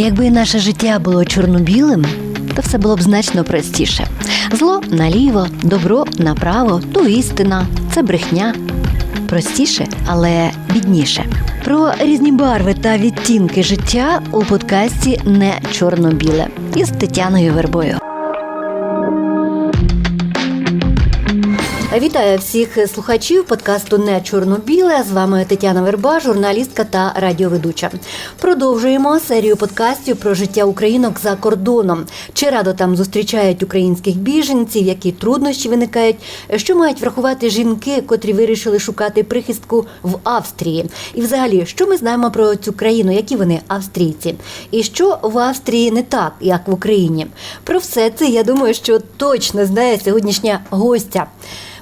Якби наше життя було чорно-білим, то все було б значно простіше. Зло наліво, добро направо, то істина, це брехня. Простіше, але бідніше. Про різні барви та відтінки життя у подкасті не чорно-біле із Тетяною Вербою. Вітаю всіх слухачів подкасту Не чорно-біле. З вами Тетяна Верба, журналістка та радіоведуча. Продовжуємо серію подкастів про життя українок за кордоном. Чи радо там зустрічають українських біженців, які труднощі виникають, що мають врахувати жінки, котрі вирішили шукати прихистку в Австрії. І, взагалі, що ми знаємо про цю країну, які вони австрійці, і що в Австрії не так, як в Україні. Про все це я думаю, що точно знає сьогоднішня гостя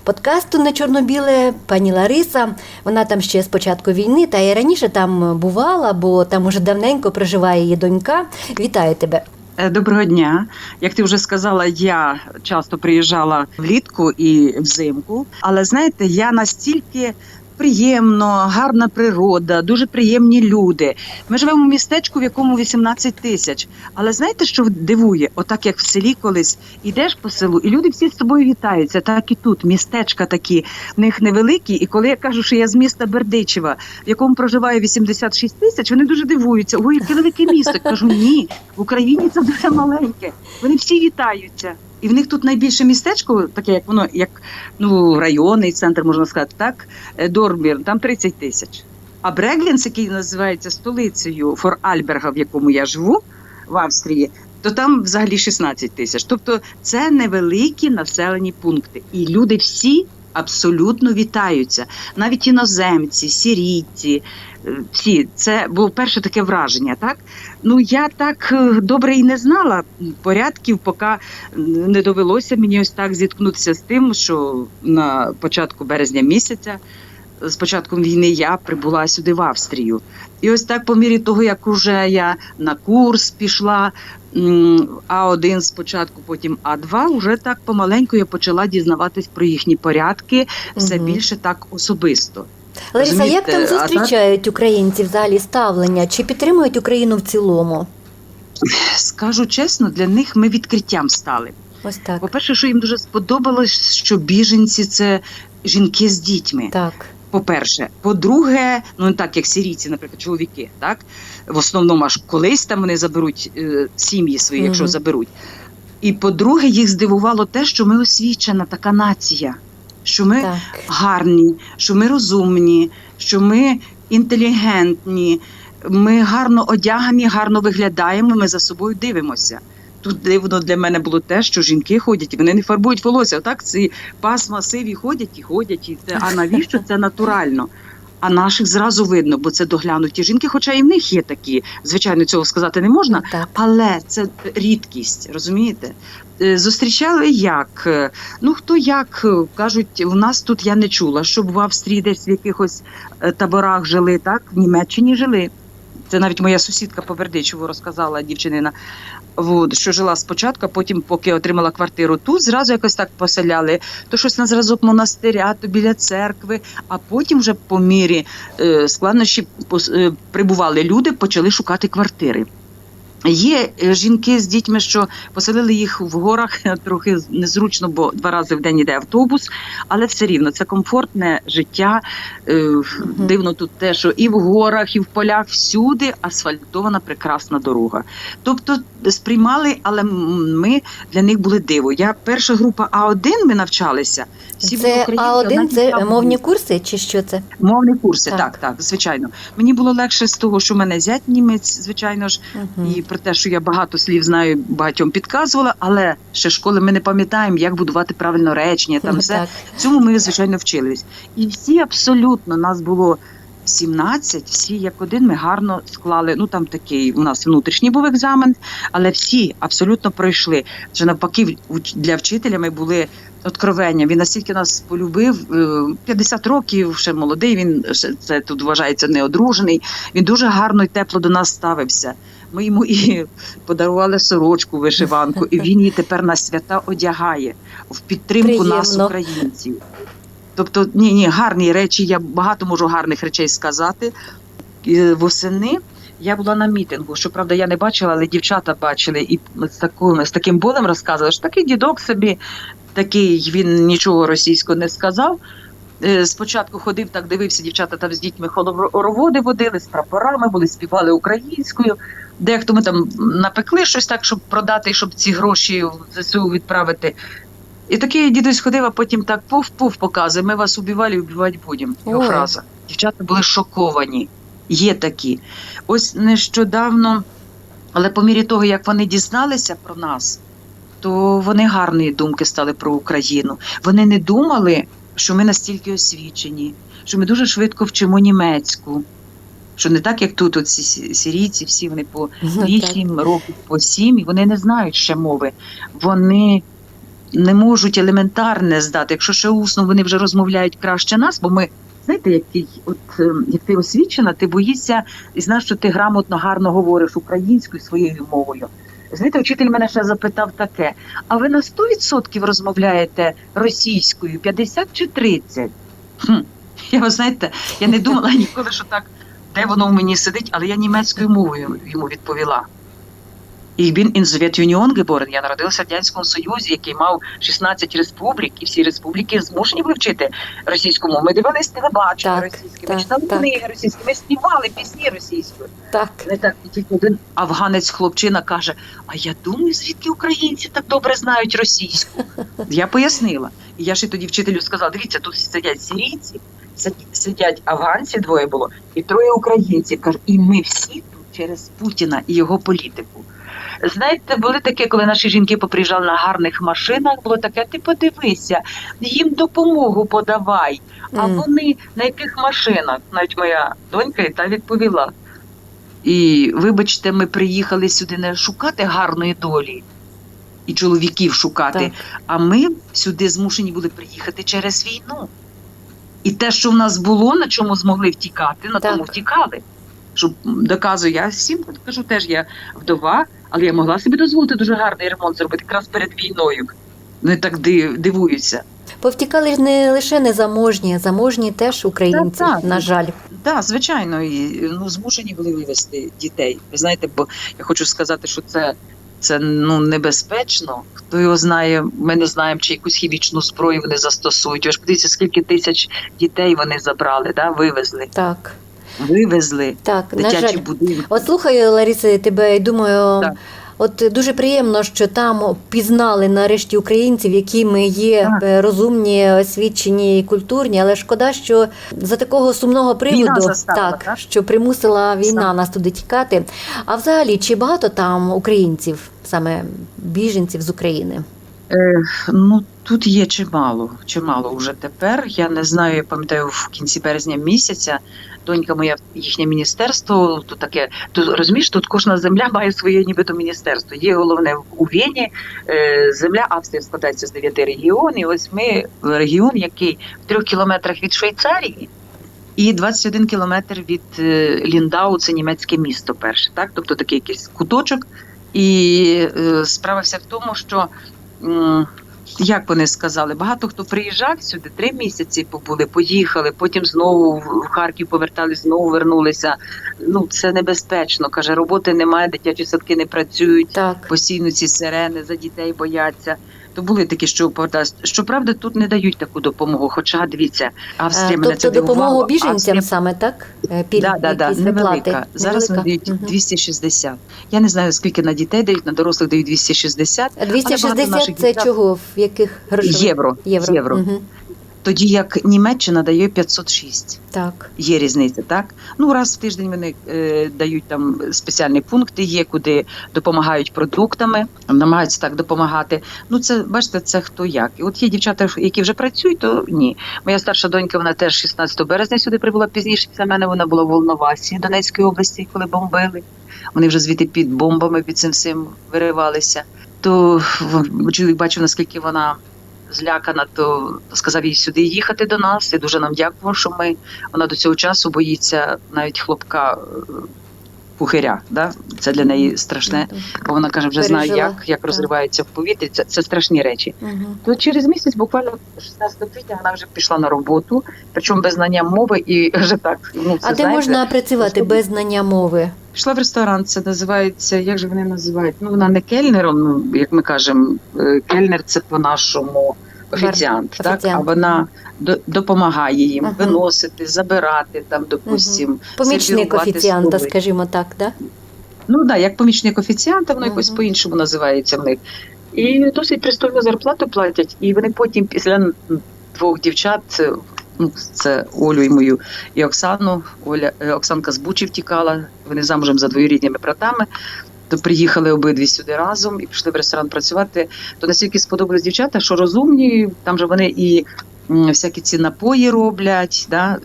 подкасту на чорно-біле пані Лариса. Вона там ще з початку війни, та і раніше там бувала, бо там уже давненько проживає її донька. Вітаю тебе. Е, Доброго дня. Як ти вже сказала, я часто приїжджала влітку і взимку. Але знаєте, я настільки приємно, гарна природа, дуже приємні люди. Ми живемо в містечку, в якому 18 тисяч. Але знаєте, що дивує? Отак як в селі колись ідеш по селу, і люди всі з тобою вітаються. Так і тут містечка такі, в них невеликі. І коли я кажу, що я з міста Бердичева, в якому проживає 86 тисяч, вони дуже дивуються. Ой, яке велике місто. Кажу, ні, в Україні це дуже маленьке. Вони всі вітаються. І в них тут найбільше містечко, таке як воно, як ну районний центр, можна сказати, так е, Дорбір, там 30 тисяч. А Бреглінс, який називається столицею Фор-Альберга, в якому я живу в Австрії, то там взагалі 16 тисяч. Тобто це невеликі населені пункти, і люди всі абсолютно вітаються, навіть іноземці, сірійці. е, Всі це було перше таке враження, так ну я так е, добре і не знала порядків, поки не довелося мені ось так зіткнутися з тим, що на початку березня місяця, з початком війни, я прибула сюди в Австрію. І ось так, по мірі того, як уже я на курс пішла, А1 спочатку, потім А2, вже так помаленьку я почала дізнаватись про їхні порядки, все більше так особисто. Лариса, як там зустрічають українці взагалі ставлення? Чи підтримують Україну в цілому? Скажу чесно, для них ми відкриттям стали. Ось так. По-перше, що їм дуже сподобалось, що біженці це жінки з дітьми. Так. По-перше, по-друге, ну не так як сирійці, наприклад, чоловіки, так в основному аж колись там вони заберуть е, сім'ї свої, якщо Мгм. заберуть. І по-друге, їх здивувало те, що ми освічена така нація, що ми Так. гарні, що ми розумні, що ми інтелігентні, ми гарно одягані, гарно виглядаємо. Ми за собою дивимося. Тут дивно для мене було те, що жінки ходять, і вони не фарбують волосся. Так ці пасма сиві ходять і ходять. І це а навіщо це натурально? А наших зразу видно, бо це доглянуті жінки, хоча і в них є такі. Звичайно, цього сказати не можна, але це рідкість, розумієте? Е, Зустрічали як? Ну хто як кажуть, у нас тут я не чула, щоб в Австрії десь в якихось е, таборах жили, так в Німеччині жили. Це навіть моя сусідка по Бердичеву розказала дівчинина, що жила спочатку, потім, поки отримала квартиру тут, зразу якось так поселяли. То щось на зразок монастиря, то біля церкви, а потім вже по мірі е, складнощі е, прибували люди, почали шукати квартири. Є е, жінки з дітьми, що поселили їх в горах трохи незручно, бо два рази в день іде автобус, але все рівно це комфортне життя. Е, Дивно тут те, що і в горах, і в полях всюди асфальтована прекрасна дорога. Тобто сприймали, але ми для них були диво. Я перша група А1, ми навчалися. Всі Це українці, А1 це мовні курси, чи що це? Мовні курси, Так. так. так, звичайно. Мені було легше з того, що в мене зять німець, звичайно ж, Мгм. і про те, що я багато слів знаю, багатьом підказувала, але ще школи ми не пам'ятаємо, як будувати правильно речення. Там все Так. цьому ми звичайно вчились. І всі абсолютно нас було. 17, всі як один ми гарно склали. Ну там такий у нас внутрішній був екзамен, але всі абсолютно пройшли. Вже навпаки, для вчителя ми були откровення. Він настільки нас полюбив. е, 50 років, ще молодий. Він ще це тут вважається неодружений. Він дуже гарно і тепло до нас ставився. Ми йому і подарували сорочку, вишиванку, і він її тепер на свята одягає в підтримку нас, українців. Тобто, ні, ні, гарні речі. Я багато можу гарних речей сказати. Е, Восени Я була на мітингу. Щоправда, я не бачила, але дівчата бачили і з таким, з таким болем розказували, що такий дідок собі, такий він нічого російського не сказав. Е, Спочатку ходив, так дивився, дівчата там з дітьми хороводи водили, з прапорами були, співали українською. Дехто ми там напекли щось так, щоб продати, щоб ці гроші в ЗСУ відправити. І такий дідусь ходив, а потім так пуф-пуф показує. Ми вас убивали, і убивати будемо. Його фраза. Дівчата були шоковані. Є такі. Ось нещодавно, але по мірі того, як вони дізналися про нас, то вони гарної думки стали про Україну. Вони не думали, що ми настільки освічені, що ми дуже швидко вчимо німецьку. Що не так, як тут, от ці сирійці, всі вони по Ну, вісім років, по сім, і вони не знають ще мови. Вони не можуть елементарне здати. Якщо ще усно вони вже розмовляють краще нас, бо ми. Знаєте, як ти, от е, як ти освічена, ти боїшся і знаєш, що ти грамотно, гарно говориш українською своєю мовою. Знаєте, вчитель мене ще запитав таке: а ви на 100% розмовляєте російською, 50 чи 30? Хм. Я ви знаєте, я не думала ніколи, що так, де воно в мені сидить, але я німецькою мовою йому відповіла. І він in Sowjetunion geboren. Я народилася в Радянському Союзі, який мав 16 республік, і всі республіки змушені були вчити російську мову. Ми дивились телебачення російське, ми читали так. книги російські, ми співали пісні російською. Так. Не так і тільки один афганець хлопчина каже: А я думаю, звідки українці так добре знають російську. Я пояснила. І я ще тоді вчителю сказала: дивіться, тут сидять сирійці, сидять- сидять афганці, двоє було, і троє українців. Кажу, і ми всі тут через Путіна і його політику. Знаєте, були таке, коли наші жінки поприїжджали на гарних машинах, було таке, ти подивися, їм допомогу подавай. А М. вони на яких машинах? Навіть моя донька і та відповіла. І вибачте, ми приїхали сюди не шукати гарної долі і чоловіків шукати, Так. а ми сюди змушені були приїхати через війну. І те, що в нас було, на чому змогли втікати, на Так. тому втікали. Щоб доказую, я всім кажу, теж я вдова, але я могла собі дозволити дуже гарний ремонт зробити якраз перед війною. Вони так див- дивуються. Повтікали ж не лише незаможні, заможні теж українці, Так, так. на жаль. Так, звичайно, і ну змушені були вивезти дітей. Ви знаєте, бо я хочу сказати, що це, це ну небезпечно. Хто його знає, ми не знаємо, чи якусь хімічну зброю вони застосують. Ви ж подивіться, скільки тисяч дітей вони забрали, да? вивезли, Так, вивезли так, на дитячі жаль. будинки. От слухаю, Лариса, тебе і думаю. Так. От дуже приємно, що там пізнали нарешті українців, які ми є Так. е, розумні, освічені і культурні, але шкода, що за такого сумного приводу заставила, так, так? що примусила війна Сам. нас туди тікати. А взагалі, чи багато там українців, саме біженців з України? Е, ну тут є чимало, чимало вже тепер. Я не знаю, я пам'ятаю в кінці березня місяця. Донька моя їхнє міністерство. Тут таке тут розумієш, тут кожна земля має своє нібито міністерство. Є головне у Вені. Е, земля Австрії складається з дев'яти регіонів. Ось ми регіон, який в трьох кілометрах від Швейцарії. І 21 кілометр від е, Ліндау, це німецьке місто перше, так? Тобто такий якийсь куточок. І е, справа вся в тому, що як вони сказали, багато хто приїжджав сюди, три місяці побули, поїхали, потім знову в Харків повертались, знову вернулися. Ну це небезпечно. каже, роботи немає, дитячі садки не працюють, Так. постійно ці сирени за дітей бояться. То були такі, що повертались. Щоправда, тут не дають таку допомогу. Хоча дивіться, Австрія тобто, мене Тобто це допомогу біженцям Австрія саме, так? Е, Да, да, да, якісь невелика. Зараз Невелика. дають Мгм. 260. Я не знаю, скільки на дітей дають, на дорослих дають 260. А 260 багато це дітей... чого? В яких грошах? Євро. Євро. Євро. Мгм. Тоді як Німеччина дає 506. Так. Є різниця, так? Ну раз в тиждень вони е, дають там спеціальні пункти, є куди допомагають продуктами, намагаються так допомагати. Ну це бачите, це хто як. І от є дівчата, які вже працюють, то ні. Моя старша донька, вона теж 16 березня сюди прибула пізніше. За мене вона була в Волновасі Донецької області, коли бомбили. Вони вже звідти під бомбами під цим всім виривалися. То чоловік бачив, наскільки вона злякана, то сказав їй сюди їхати до нас. І дуже нам дякував, що ми вона до цього часу боїться навіть хлопка е, пухиря. Да? Це для неї страшне, бо вона каже, вже знає, як, як розривається в повітрі. Це, це страшні речі. Мгм. То через місяць, буквально 16 квітня, вона вже пішла на роботу, причому без знання мови і вже так. Ну, це, А де можна працювати без знання мови? Пішла в ресторан, це називається, як же вони називають? Ну, вона не кельнером, ну, як ми кажемо, е, кельнер це по-нашому офіціант, так? офіціант. а вона до- допомагає їм Ага. виносити, забирати, там, допустим, Помічник офіціанта, столи. скажімо так, да? Ну так, як помічник офіціанта, воно якось по-іншому називається в них. І досить пристойну зарплату платять. І вони потім, після двох дівчат, ну це Олю і мою і Оксану. Оля е, Оксанка з Бучі втікала. Вони замужем за двоюрідними братами. То приїхали обидві сюди разом і пішли в ресторан працювати. То настільки сподобались дівчата, що розумні, там же вони і всякі ці напої роблять, да,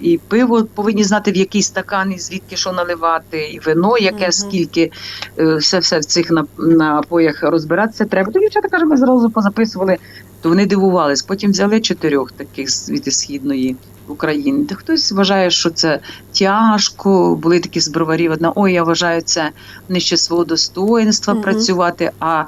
і пиво повинні знати, в який стакан і звідки що наливати, і вино, яке Мгм. скільки е, все все в цих напоях розбиратися треба. То дівчата каже, ми зразу позаписували, то вони дивувались. Потім взяли чотирьох таких з від східної України. Та хтось вважає, що це тяжко. Були такі з броварів. Одна ой, я вважаю це нижче свого достоинства Мгм. працювати. А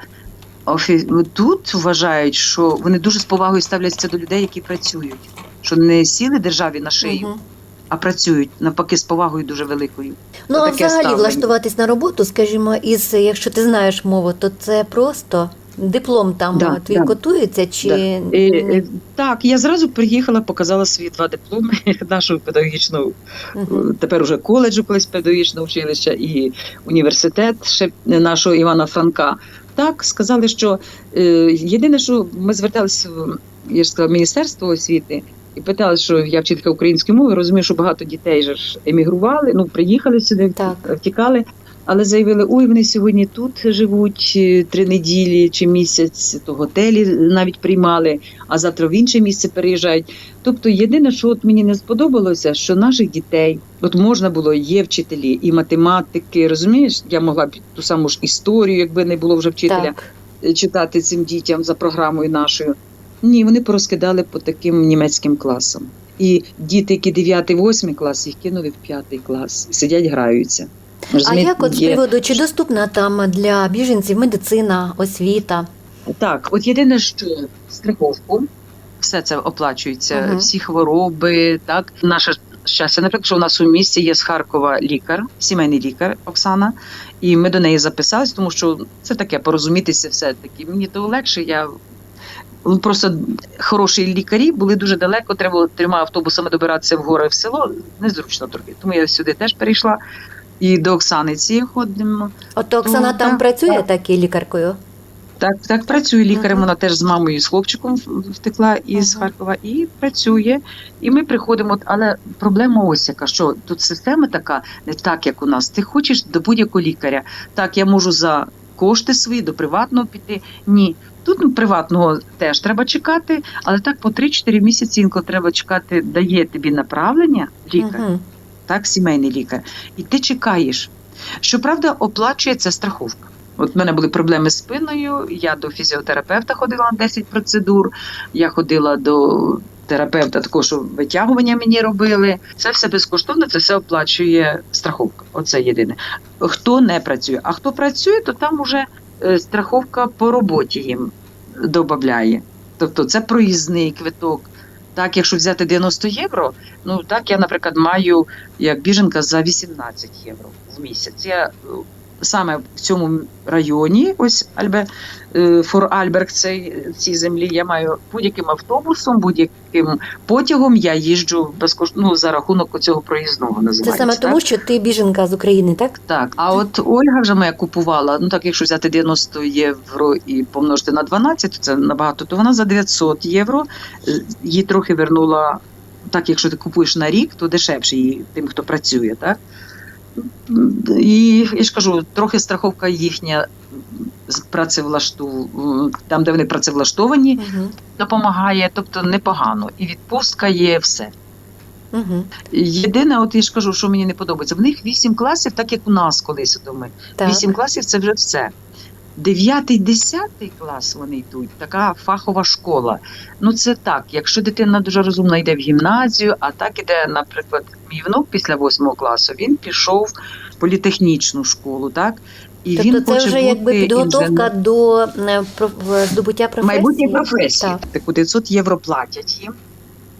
тут вважають, що вони дуже з повагою ставляться до людей, які працюють. Що не сіли державі на шию, Мгм. а працюють навпаки з повагою дуже великою. Ну, а взагалі ставлення. влаштуватись на роботу, скажімо, із якщо ти знаєш мову, то це просто диплом там Да, е, твій да. готується чи Да. Е, е, так, я зразу приїхала, показала свої два дипломи нашого педагогічного Мгм. тепер уже коледжу, колись педагогічного училища і університет ще нашого Івана Франка. Так сказали, що е, єдине, що ми зверталися в я ж сказала, Міністерство освіти і питали, що я вчителька української мови, розумію, що багато дітей же ж емігрували, ну приїхали сюди, Так. втікали. Але заявили, ой, вони сьогодні тут живуть е, три неділі чи місяць, то готелі навіть приймали, а завтра в інше місце переїжджають. Тобто, єдине, що от мені не сподобалося, що наших дітей, от можна було, є вчителі і математики, розумієш, я могла б ту саму ж історію, якби не було вже вчителя, Так. е, читати цим дітям за програмою нашою. Ні, вони порозкидали по таким німецьким класам. І діти, які 9-8 клас, їх кинули в 5 клас, сидять, граються. А як от з приводу, чи доступна там для біженців медицина, освіта? Так, от єдине, що страховку, все це оплачується, Мгм. всі хвороби, так. Наше щастя, наприклад, що у нас у місті є з Харкова лікар, сімейний лікар Оксана, і ми до неї записались, тому що це таке порозумітися все таки. Мені то легше. Я ну, просто хороші лікарі були дуже далеко. Треба трьома автобусами добиратися в гори в село. Незручно трохи. Тому я сюди теж перейшла. І до Оксани цієї ходимо. От Оксана Ну, там так, працює так. так і лікаркою? Так, так працює лікарем. Мгм. Вона теж з мамою і з хлопчиком втекла із Ага. Харкова і працює. І ми приходимо. Але проблема ось яка, що тут система така, не так як у нас. Ти хочеш до будь-якого лікаря. Так, я можу за кошти свої до приватного піти. Ні. Тут ну, приватного теж треба чекати, але так по 3-4 місяці інколи треба чекати, дає тобі направлення лікар Мгм. Так, сімейний лікар, і ти чекаєш. Щоправда, оплачується страховка. От в мене були проблеми з спиною. Я до фізіотерапевта ходила на 10 процедур. Я ходила до терапевта, також витягування мені робили. Це все безкоштовно, це все оплачує страховка. Оце єдине. Хто не працює, а хто працює, то там уже е, страховка по роботі їм додає. Тобто це проїзний квиток. Так, якщо взяти 90 євро, ну так я, наприклад, маю як біженка за 18 євро в місяць. Я е, саме в цьому районі, ось Альбе е, Фор Альберг, цей цій землі, я маю будь-яким автобусом, будь-яким потягом я їжджу безкоштовно ну, за рахунок цього проїзного Це саме так? тому, що ти біженка з України, так? Так, а от Ольга вже моя купувала. Ну так, якщо взяти 90 євро і помножити на 12, то це набагато. То вона за 900 євро е, їй трохи вернула. Так, якщо ти купуєш на рік, то дешевше їй тим, хто працює, так? І я ж кажу, трохи страховка їхня працевлашту там, де вони працевлаштовані, Угу. допомагає, тобто непогано. І відпустка є все. Угу. Єдине, от я ж кажу, що мені не подобається. В них вісім класів, так як у нас колись. Вісім класів це вже все. Дев'ятий, десятий клас вони йдуть, така фахова школа. Ну це так. Якщо дитина дуже розумна йде в гімназію, а так іде, наприклад, мій після восьмого класу, він пішов в політехнічну школу, так? І Тобто він це хоче вже бути якби підготовка інженером. до е, здобуття професії. майбутнє професії. Так. Таку 900 євро платять їм.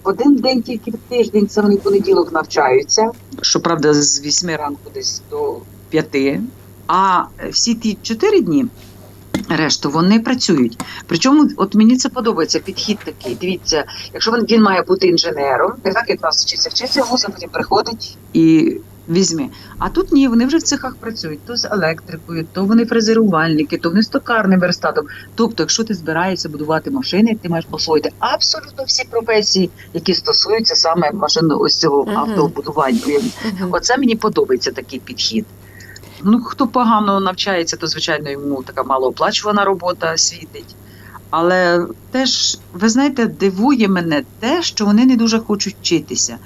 Один день тільки в тиждень, це вони понеділок навчаються. Щоправда, з 8 ранку десь до 5. А всі ті 4 дні. Решту вони працюють. Причому, от мені це подобається підхід такий. Дивіться, якщо він, він має бути інженером, не так як нас вчиться, вчиться в потім приходить і візьме. А тут ні, вони вже в цехах працюють то з електрикою, то вони фрезерувальники, то вони з токарним верстатом. Тобто, якщо ти збираєшся будувати машини, ти маєш освоїти абсолютно всі професії, які стосуються саме машин ось цього Мгм. автобудування. Мгм. Оце мені подобається такий підхід. Ну, хто погано навчається, то звичайно йому така малооплачувана робота світить. Але теж, ви знаєте, дивує мене те, що вони не дуже хочуть вчитися.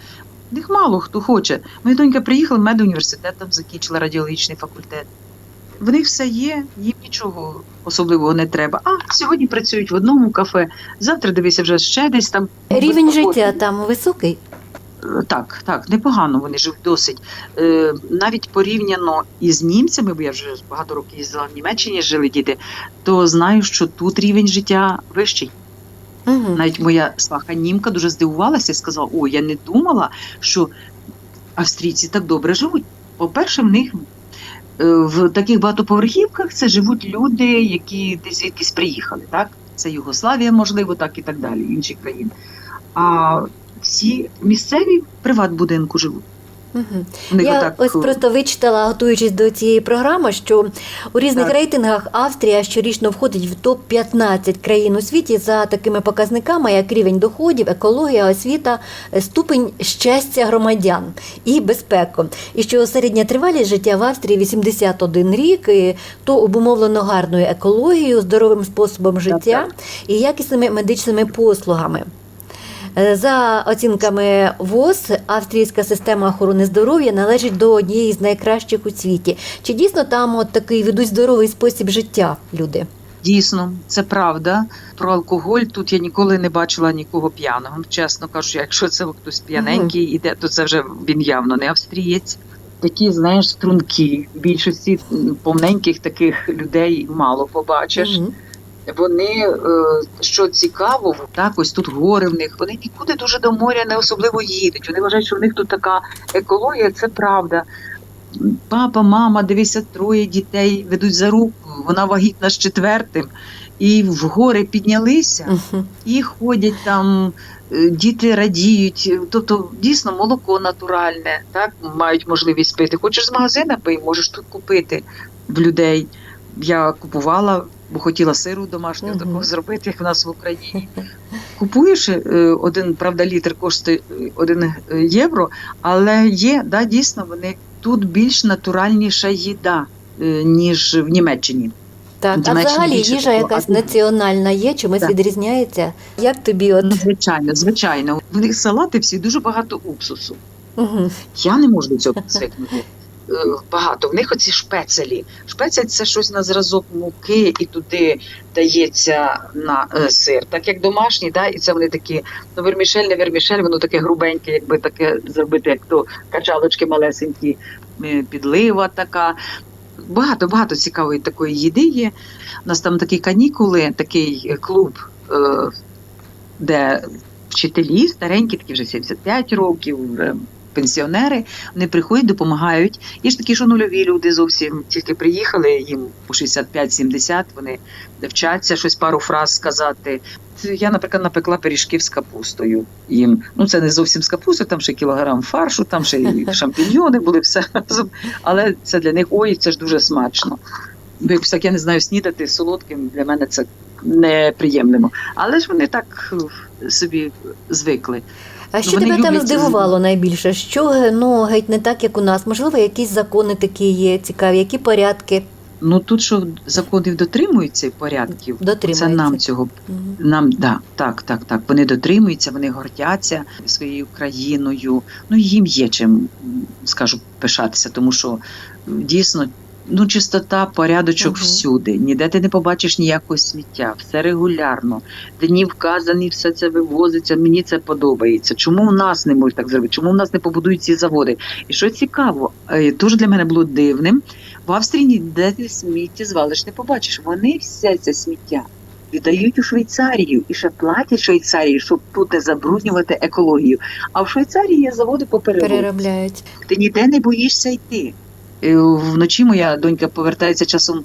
В них мало хто хоче. Моя донька приїхала, медуніверситет там закінчила радіологічний факультет. В них все є, їм нічого особливого не треба. А сьогодні працюють в одному кафе, завтра дивися вже ще десь там. Рівень життя там високий. Так, так, непогано вони живуть досить. Е, навіть порівняно із німцями, бо я вже багато років їздила в Німеччині, жили діти, то знаю, що тут рівень життя вищий. Угу. Навіть моя сваха німка дуже здивувалася і сказала: О, я не думала, що австрійці так добре живуть. По-перше, в них е, в таких багатоповерхівках це живуть люди, які десь звідкись приїхали. Так? Це Югославія, можливо, так і так далі, інші країни. А всі місцеві в приватбудинку живуть. Угу. Я отак, ось просто вичитала, готуючись до цієї програми, що у різних Так. рейтингах Австрія щорічно входить в топ 15 країн у світі за такими показниками, як рівень доходів, екологія, освіта, е, ступень щастя громадян і безпеку. І що середня тривалість життя в Австрії 81 рік, і то обумовлено гарною екологією, здоровим способом життя і якісними медичними послугами. Е, За оцінками ВОЗ, австрійська система охорони здоров'я належить до однієї з найкращих у світі. Чи дійсно там от такий ведуть здоровий спосіб життя люди? Дійсно, це правда. Про алкоголь тут я ніколи не бачила нікого п'яного. Чесно кажучи, якщо це хтось п'яненький іде, то це вже він явно не австрієць. Такі, знаєш, струнки. Більшості повненьких таких людей мало побачиш. Вони, е, що цікаво, так ось тут гори в них. Вони нікуди дуже до моря не особливо їдуть. Вони вважають, що в них тут така екологія, це правда. Папа, мама, дивися, троє дітей ведуть за руку. Вона вагітна з четвертим. І в гори піднялися Мгм. і ходять там, е, діти радіють. Тобто, дійсно, молоко натуральне, так мають можливість пити. Хочеш з магазина пий, можеш тут купити в людей. Я купувала, бо хотіла сиру домашнього Мгм. такого зробити, як в нас в Україні. Купуєш е, один, правда, літр коштує е, один е, євро, але є, да, дійсно, вони тут більш натуральніша їда, ніж в Німеччині. Так, а взагалі їжа якась національна є, чимось Так. відрізняється? Як тобі от? Ну, звичайно, звичайно. В них салати всі дуже багато уксусу. Мгм. Я не можу до цього звикнути. Е, Багато в них оці шпецелі. Шпецель це щось на зразок муки, і туди дається на е, сир, так як домашній, да? і це вони такі, ну вермішель, не вермішель, воно таке грубеньке, якби таке зробити, як то качалочки малесенькі, е, підлива така. Багато багато цікавої такої їди є. У нас там такі канікули, такий клуб, е, де вчителі старенькі, такі вже 75 років, пенсіонери, вони приходять, допомагають. Є ж такі, що нульові люди зовсім тільки приїхали, їм по 65-70, вони вчаться щось пару фраз сказати. Я, наприклад, напекла пиріжків з капустою їм. Ну, це не зовсім з капустою, там ще кілограм фаршу, там ще і шампіньйони були, все разом. Але це для них ой, це ж дуже смачно. Бо якось так, я не знаю, снідати солодким для мене це неприємлемо. Але ж вони так е, собі звикли. А що вони тебе там люблять- здивувало найбільше? Що ну геть не так, як у нас? Можливо, якісь закони такі є цікаві, які порядки Ну тут що законів дотримуються і порядків, дотримуються? це нам цього Мгм. нам да, так, так, так. Вони дотримуються, вони гордяться своєю країною. Ну їм є чим, м, скажу, пишатися, тому що м, дійсно Ну, чистота, порядочок Мгм. всюди. Ніде ти не побачиш ніякого сміття, все регулярно. Дні вказані, все це вивозиться. Мені це подобається. Чому в нас не можуть так зробити? Чому в нас не побудують ці заводи? І що цікаво, дуже для мене було дивним. В Австрії ніде ти сміття звалиш не побачиш. Вони все це сміття віддають у Швейцарію і ще платять Швейцарії, щоб тут не забруднювати екологію. А в Швейцарії є заводи по переробці Переробляють. ти ніде не боїшся йти. І вночі моя донька повертається часом,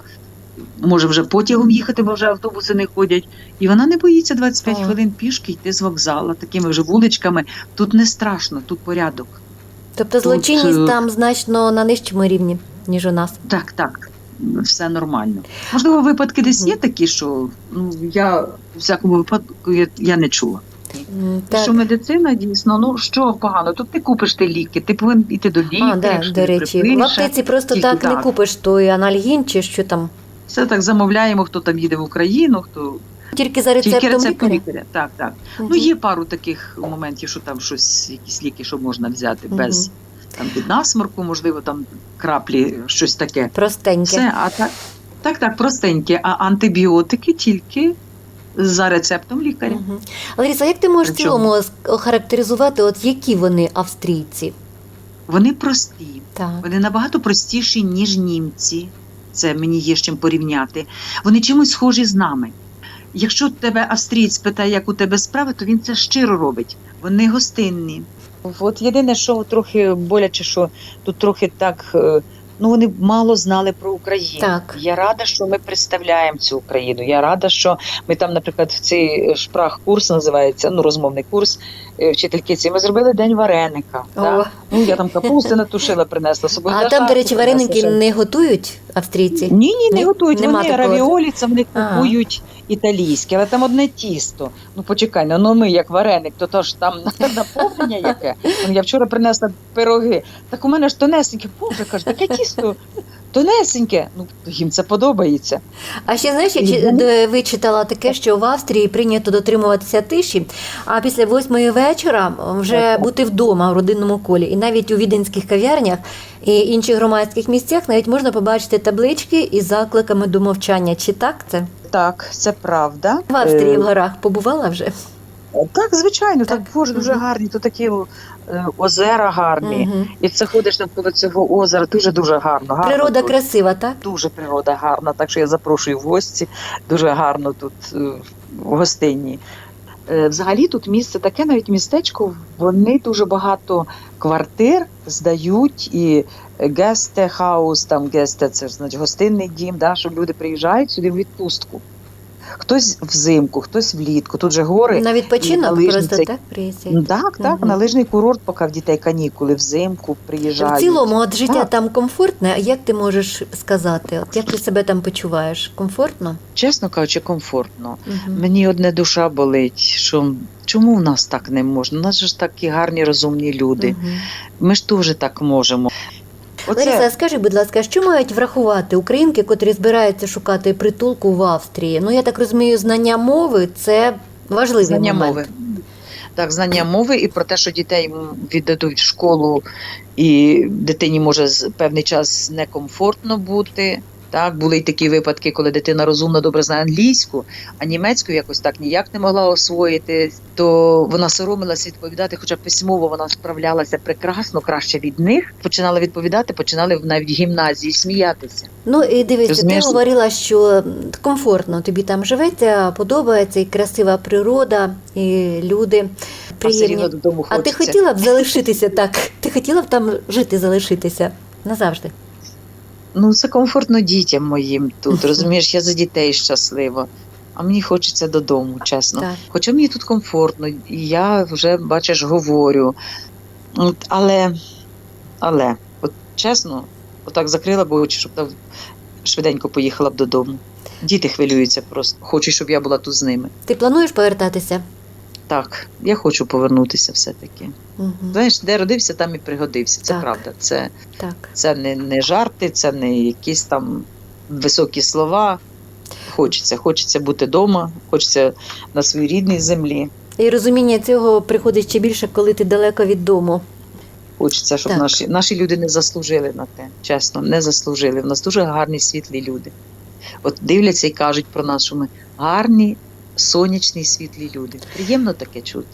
може вже потягом їхати, бо вже автобуси не ходять. І вона не боїться 25 Ага. хвилин пішки йти з вокзалу, такими вже вуличками. Тут не страшно, тут порядок. Тобто Тут, злочинність е, там значно на нижчому рівні, ніж у нас. Так, так, все нормально. Можливо, випадки десь є такі, що ну я в всякому випадку я, я не чула. М, Так. Що медицина дійсно, ну що погано? Тут ти купиш ти ліки, ти повинен йти до лікаря, А, да, до речі, в аптеці просто тільки так не купиш той анальгін чи що там. Все так замовляємо, хто там їде в Україну, хто Тільки за рецептом тільки рецепт лікаря. лікаря. Так, так. Мгм. Ну є пару таких моментів, що там щось, якісь ліки, що можна взяти Мгм. без там від насморку, можливо, там краплі, щось таке. Простеньке. Все, а так, так, так, простеньке. А антибіотики тільки за рецептом лікаря. Мгм. Лариса, як ти можеш в цілому охарактеризувати, от які вони австрійці? Вони прості, Так. вони набагато простіші, ніж німці. Це мені є з чим порівняти. Вони чимось схожі з нами. Якщо тебе австрієць питає, як у тебе справи, то він це щиро робить. Вони гостинні. От єдине, що трохи боляче, що тут трохи так. Ну, вони мало знали про Україну. Так. Я рада, що ми представляємо цю Україну. Я рада, що ми там, наприклад, в цей шпрах курс називається, ну розмовний курс е, вчительки. Ці ми зробили день вареника. О, так? Ну я там капусти натушила, принесла собою. а там, до речі, вареники не готують австрійці? Ні, ні, не Ні? готують. Вони равіолі, це вони купують італійське, але там одне тісто. Ну почекай, ну, ну ми як вареник, то, то ж там наповнення яке. Ну, я вчора принесла пироги. Так у мене ж тонесеньке, боже, каже, таке тісто. Тонесеньке, ну їм це подобається. А ще знаєш, я вичитала таке, що в Австрії прийнято дотримуватися тиші, а після восьмої вечора вже бути вдома в родинному колі. І навіть у віденських кав'ярнях і інших громадських місцях навіть можна побачити таблички із закликами до мовчання. Чи так це? Так, це правда. В Австрії Е, в горах побувала вже? Так, звичайно, так, Так. боже, дуже гарні. Тут такі е, озера гарні. І це ходиш навколо цього озера, дуже дуже гарно. гарно Природа тут. красива, так? Дуже природа гарна, так що я запрошую в гості. Дуже гарно тут е, в гостині. Е, Взагалі тут місце таке, навіть містечко, вони дуже багато квартир здають і гесте хаус, там гесте, це ж значить гостинний дім, да, щоб люди приїжджають сюди в відпустку. Хтось взимку, хтось влітку. Тут же гори. На відпочинок лижні просто це- так приїздять. Ну, Так, так, Мгм. на лижний курорт, поки в дітей канікули, взимку приїжджають. В цілому, от життя Так. там комфортне. А як ти можеш сказати? От як ти себе там почуваєш? Комфортно? Чесно кажучи, комфортно. Мгм. Мені одне душа болить, що чому в нас так не можна? У нас же ж такі гарні, розумні люди. Мгм. Ми ж теж так можемо. Лариса, Оце скажи, будь ласка, що мають врахувати українки, котрі збираються шукати притулку в Австрії? Ну я так розумію, знання мови це важливий знання момент. мови. Так, знання мови і про те, що дітей віддадуть в школу, і дитині може певний час некомфортно бути. Так, були й такі випадки, коли дитина розумно добре знає англійську, а німецьку якось так ніяк не могла освоїти, то вона соромилася відповідати, хоча письмово вона справлялася прекрасно, краще від них. Починала відповідати, починали навіть в гімназії сміятися. Ну і Розумієш? ти говорила, що комфортно тобі там живеться, подобається і красива природа, і люди А приємні. додому А ти хотіла б залишитися так? Ти хотіла б там жити, залишитися назавжди? Ну, це комфортно дітям моїм тут. Розумієш, я за дітей щаслива. А мені хочеться додому, чесно. Так. Хоча мені тут комфортно, і я вже, бачиш, говорю. От, але, але, от чесно, отак закрила б очі, щоб швиденько поїхала б додому. Діти хвилюються просто. Хочуть, щоб я була тут з ними. Ти плануєш повертатися? Так, я хочу повернутися все-таки. Угу. Знаєш, де родився, там і пригодився. Це Так. правда. Це, Так. Це не, не жарти, це не якісь там високі слова. Хочеться, хочеться бути вдома, хочеться на своїй рідній землі. І розуміння цього приходить ще більше, коли ти далеко від дому. хочеться, щоб Так. наші, наші люди не заслужили на те. Чесно, не заслужили. У нас дуже гарні світлі люди. От дивляться і кажуть про нас, що ми гарні, сонячні, світлі люди. Приємно таке чути.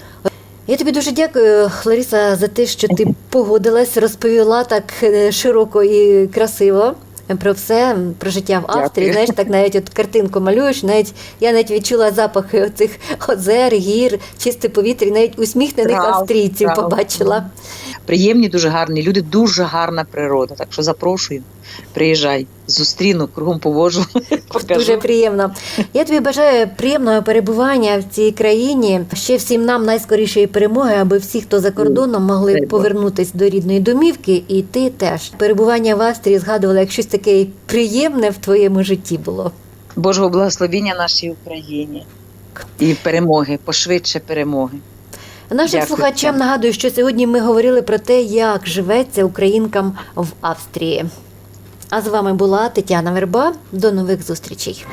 Я тобі дуже дякую, Лариса, за те, що ти погодилась, розповіла так е, широко і красиво. Про все, про життя в Австрії. Дякую. Знаєш, так навіть от картинку малюєш, навіть я навіть відчула запахи оцих озер, гір, чисте повітря, навіть усміхнених Трав, австрійців трав. побачила. Приємні, дуже гарні люди, дуже гарна природа. Так що запрошую, приїжджай, зустріну, кругом повожу. покажу. Дуже приємно. Я тобі бажаю приємного перебування в цій країні. Ще всім нам найскорішої перемоги, аби всі, хто за кордоном, могли Дай Бог. повернутись до рідної домівки, і ти теж перебування в Австрії згадувала як щось таке приємне в твоєму житті було. Божого благословіння нашій Україні і перемоги, пошвидше перемоги. Нашим Дякую. слухачам нагадую, що сьогодні ми говорили про те, як живеться українкам в Австрії. А з вами була Тетяна Верба. До нових зустрічей.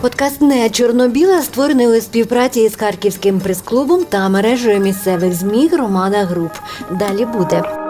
Подкаст не чорнобіла створений у співпраці з харківським прес-клубом та мережею місцевих змі Романа Груп. Далі буде.